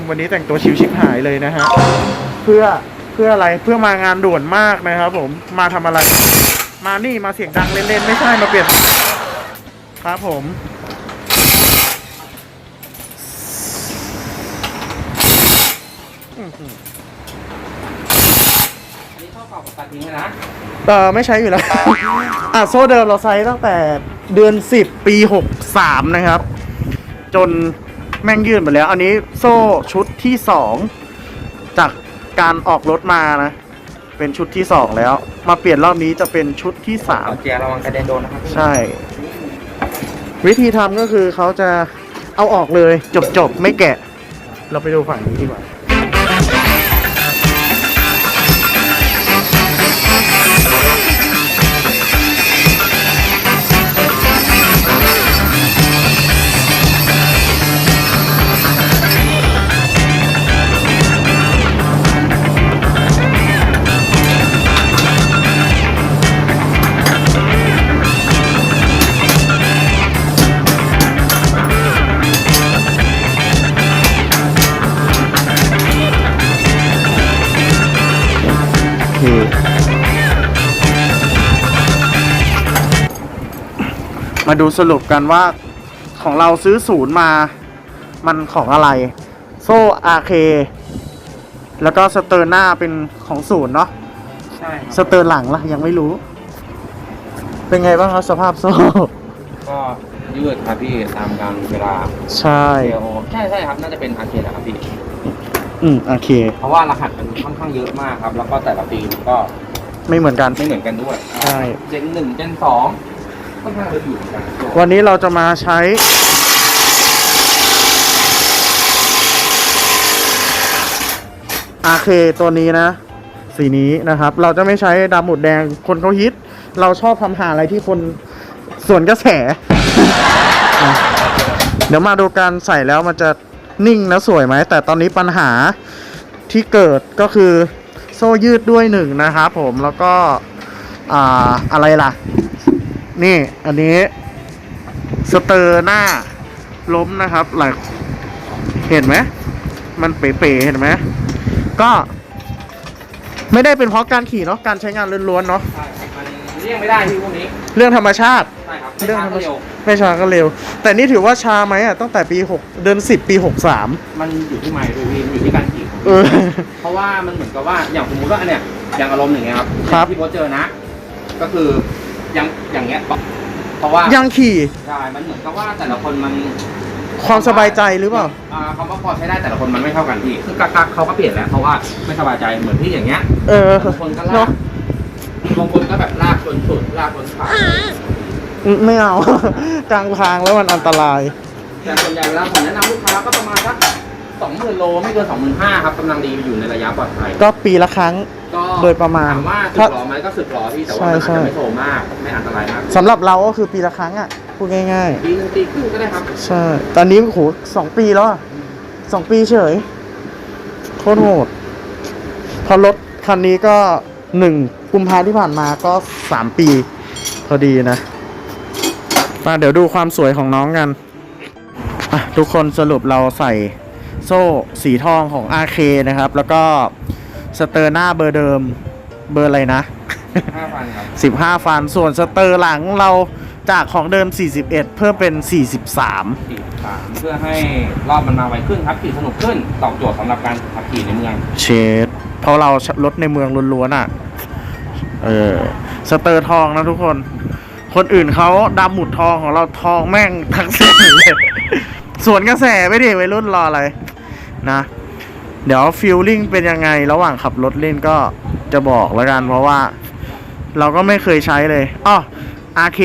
มวันนี้แต่งตัวชิวชิบหายเลยนะฮะเพื่อเพื่ออะไรเพื่อมางานด่วนมากนะครับ ผมมาทำอะไร มานี่มาเสียงดังเล่นๆไม่ใช่มาเปลี่ยนครับผมอันนี้เข้าเก่ากับตัดทิ้งเลยนะเออไม่ใช้อยู่แล้ว อะโซ่เดิมเราใช้ตั้งแต่เดือน 10 ปี 63 นะครับ จน แม่งยืดหมดแล้ว อันนี้โซ่ชุดที่2จากการออกรถมานะ เป็นชุดที่2แล้ว มาเปลี่ยนรอบนี้จะเป็นชุดที่ขอเจียร์ระวังกระเด็นโดนนะครับ3ใช่ วิธีทำก็คือเขาจะเอาออกเลยจบๆ ไม่แกะ เราไปดูฝั่งนี้ดีกว่า มาดูสรุปกันว่าของเราซื้อศูนย์มา มันของอะไร โซ่อาเคแล้วก็สเตอร์หน้าเป็นของศูนย์เนาะใช่คสรับเตอร์หลังล่ะยังไม่รู้ เป็นไงบ้างครับสภาพโซ่ ก็ยืดครับพี่ตามการเวลาใช่เอโอใช่ใช่ครับน่าจะเป็นอาร์เคนะครับพี่ อืมโอเคเพราะว่ารหัสมันค่อนข้างเยอะมากครับ แล้วก็แต่ละปีมันก็ไม่เหมือนกัน ไม่เหมือนกันด้วยใช่ เจนหนึ่งเจนสอง ค่อนข้างจะเหมือนกันวันนี้เราจะมาใช้ RK ตัวนี้นะ สีนี้นะครับ เราจะไม่ใช้ดำหมุดแดงคนเขาฮิต เราชอบทำหาอะไรที่คนส่วนกระแส เดี๋ยวมาดูการใส่แล้วมันจะนิ่งแล้วสวยไหม แต่ตอนนี้ปัญหาที่เกิดก็คือโซ่ยืดด้วยหนึ่งนะครับผมแล้วก็ อ่า อะไรล่ะ นี่อันนี้สเตอร์หน้าล้มนะครับหลายเห็นไหมมันเป๋ๆเห็นไหมก็ไม่ได้เป็นเพราะการขี่เนาะการใช้งานล้วนๆเนาะใช่ครับมันเลี่ยงไม่ได้ที่พวกนี้เรื่องธรรมชาติใช่ครับเรื่องไม่ธรรมช้าก็ชาเร็วติไม่ช้าก็เร็ว แต่นี่ถือว่าช้าไหมอะตั้งแต่ปีหกเดือนสิบปีหกสามมันอยู่ที่ไมค์ด้วยพี่มันอยู่ที่การขี่เออเพราะว่ามันเหมือนกับว่าอย่างสมมติว่าอันเนี้ยอย่างอารมณ์อย่างเงี้ยครับครับที่โพสเจอนะ ก็คืออ ย่างอย่างเงี้ยเพราะว่ายังขี่ใช่มันเหมือนกับว่าแต่ละคนมันความสบายใจหรือเปล่าอ่าคำว่าพอใช้ได้แต่ละคนมันไม่เท่ากันพี่คือกักกักเขาก็เปลี่ยนแล้วเพราะว่าไม่สบายใจเหมือนที่อย่างเงี้ยเออบางคนก็ลาเนาะกบางคนก็แบบลากจนสุดลากจนขาดอืมไม่เอากลางทางแล้วมันอันตราย แต่ส่วนใหญ่เวลาผมแนะนำลูกค้าก็ประมาณสักสองหมื่นโลไม่เกินสองหมื่นห้าครับกำลังดีอยู่ในระยะปลอดภัยก็ปีละครั้ง ก็โดยประมาณถามว่าสึถ้ากหรอไหมก็สึกหรอพี่แต่ว่ามันอาจใช่จะใช่ไม่โตมากไม่อันตรายมากสำหรับเราก็คือปีละครั้งอะพูดง่ายปีหนึงปีครึ่งก็ได้ครับ ๆ ใช่ ตอนนี้โอ้โหสองปีแล้วอะสองปีเฉย โคตรโหดพอรถคันนี้ก็หนึ่งกุมภาที่ผ่านมาก็สามปี พอดีนะมาเดี๋ยวดูความสวยของน้องกันอะทุกคนสรุปเราใส่โซ่สีทองของ RK นะครับ แล้วก็ สเตอร์หน้าเบอร์เดิมเบอร์อะไรนะห้าพันครับ 15 ฟันส่วนสเตอร์หลังเราจากของเดิม 41 เพิ่มเป็น 43สี่สามเพื่อให้รอบมันมาไวขึ้นครับขี่สนุกขึ้นตอบโจทย์สำหรับการขับขี่ในเมือง เชดเพราะเรารถในเมืองล้วนๆอะเออสเตอร์ทองนะทุกคน คนอื่นเขาดำหมุดทองของเราทองแม่งทั้งเส้นเลยส่วนกระแสไม่ดีวัยรุ่นรออะไรนะ เดี๋ยวฟิลลิ่งเป็นยังไงระหว่างขับรถเล่นก็จะบอกแล้วกัน เพราะว่าเราก็ไม่เคยใช้เลยอ้อ RK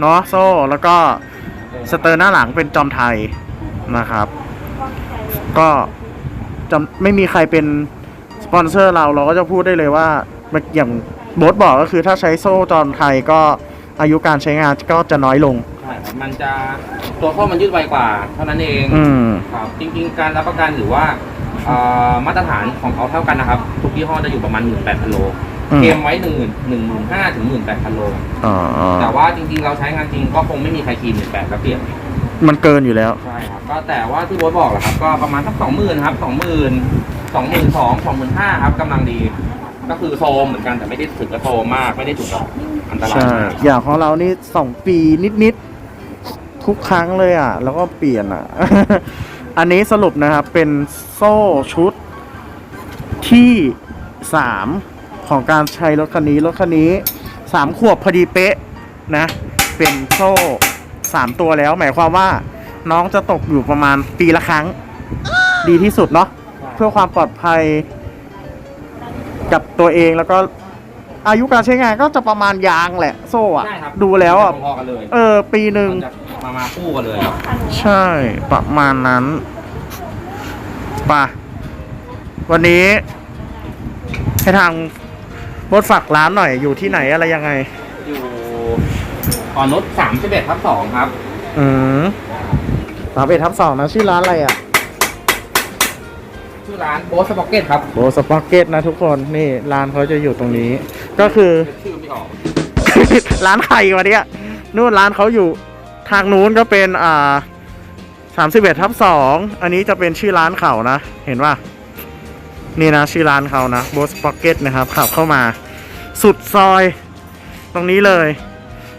เนาะโซ่แล้วก็สเตอร์หน้าหลังเป็นจอมไทยนะครับ ก็จะไม่มีใครเป็นสปอนเซอร์เราเราก็จะพูดได้เลยว่าอย่างโบทบอกก็คือถ้าใช้โซ่จอมไทยก็อายุการใช้งานก็จะน้อยลง ใช่ครับมันจะตัวโค้มันยืดไวกว่า เท่านั้นเองอืม ครับจริง ๆ การรับประกันหรือว่าเอ่อ มาตรฐานของเขาเท่ากันนะครับ ทุกยี่ห้อจะอยู่ประมาณ 18,000โลอืมเกมไว้1 1 1 5 0 0ถึง18,000โลอ๋อแต่ว่าจริงๆเราใช้งานจริงก็คงไม่มีใครขี่18แล้วเปลี่ยนมันเกินอยู่แล้ว ใช่ครับก็แต่ว่าที่โบ๊ทบอกแหละครับ ก็ประมาณสักสองหมื่นครับสองหมื่นสองหมื่นสองสองหมื่นห้าครับกำลังดี ก็คือโซมเหมือนกันแต่ไม่ได้ถึงกับโซมมากไม่ได้ถึงกับอันตรายใช่ มาก อย่างของเรานี่สองปีนิด ๆ ทุกครั้งเลยอะ แล้วก็เปลี่ยนอะ อันนี้สรุปนะครับเป็นโซ่ชุดที่สามของการใช้รถคันนี้ รถคันนี้สามขวบพอดีเป๊ะนะ เป็นโซ่สามตัวแล้ว หมายความว่าน้องจะตกอยู่ประมาณปีละครั้ง ดีที่สุดเนาะเพื่อความปลอดภัยกับตัวเองแล้วก็อายุการใช้งานก็จะประมาณยางแหละ โซ่อะใช่ครับดูแล้วอะพอๆกันเลย เออ ปีหนึ่ง มันจะ มามาคู่กันเลยครับใช่ประมาณนั้นไป่ะวันนี้ ให้ทางรถฝากร้านหน่อยอยู่ที่ไหนอะไรยังไง อยู่อ่อนนุชสามสิบเอ็ดทับสองครับ อืมสามเอ็ดทับสองนะชื่อร้านอะไรอะ ชื่อร้านโบ๊ทสป็อกเก็ตครับโบสปอร์เก็ตนะทุกคนนี่ร้านเขาจะอยู่ตรงนี้ ก็คือเป็นชื่อไม่ออก ร้านใครวะเนี่ยนู่นร้านเขาอยู่ ทางนู้นก็เป็นอ่าสามสิบเอ็ดทับสองอันนี้จะเป็นชื่อร้านเขานะ เห็นว่านี่นะชื่อร้านเขานะ b o s Pocket นะครับขับเข้ามา สุดซอยตรงนี้เลย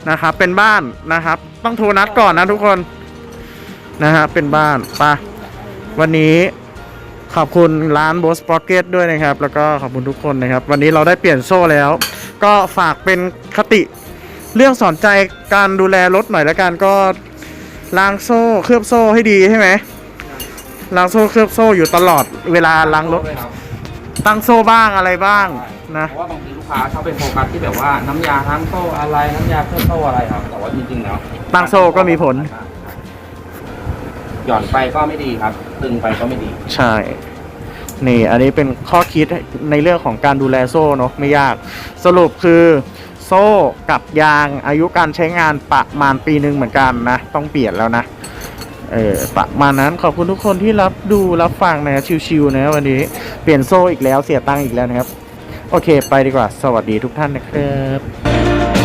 นะครับ เป็นบ้านนะครับ ต้องโทรนัดก่อนนะทุกคนนะฮะเป็นบ้านปะวันนี้ขอบคุณร้าน b o s Pocket ด้วยนะครับ แล้วก็ขอบคุณทุกคนนะครับ วันนี้เราได้เปลี่ยนโซ่แล้ว ก็ฝากเป็นคติ เรื่องสอนใจการดูแลรถหน่อยแล้วกันก็ล้างโซ่เคลือบโซ่ให้ดีใช่ไหมล้างโซ่เคลือบโซ่อยู่ตลอดเวลาล้างรถเลยครับตั้งโซ่บ้างอะไรบ้างนะเพราะว่าบางทีลูกค้าชอบไปโฟกัสที่แบบว่าน้ำยาทั้งโซ่อะไรน้ำยาเครื่องโซ่อะไรครับแต่ว่าจริงๆแล้วตั้งโซ่ก็มีผล หย่อนไปก็ไม่ดีครับตึงไปก็ไม่ดีใช่ นี่ อันนี้เป็นข้อคิดในเรื่องของการดูแลโซ่เนาะไม่ยาก สรุปคือ โซ่กับยางอายุการใช้งานประมาณปีหนึ่งเหมือนกันนะ ต้องเปลี่ยนแล้วนะ เออประมาณนั้นขอบคุณทุกคนที่รับดูรับฟังนะชิวๆนะวันนี้ เปลี่ยนโซ่อีกแล้วเสียตังค์อีกแล้วนะครับ โอเค ไปดีกว่า สวัสดีทุกท่านนะครับ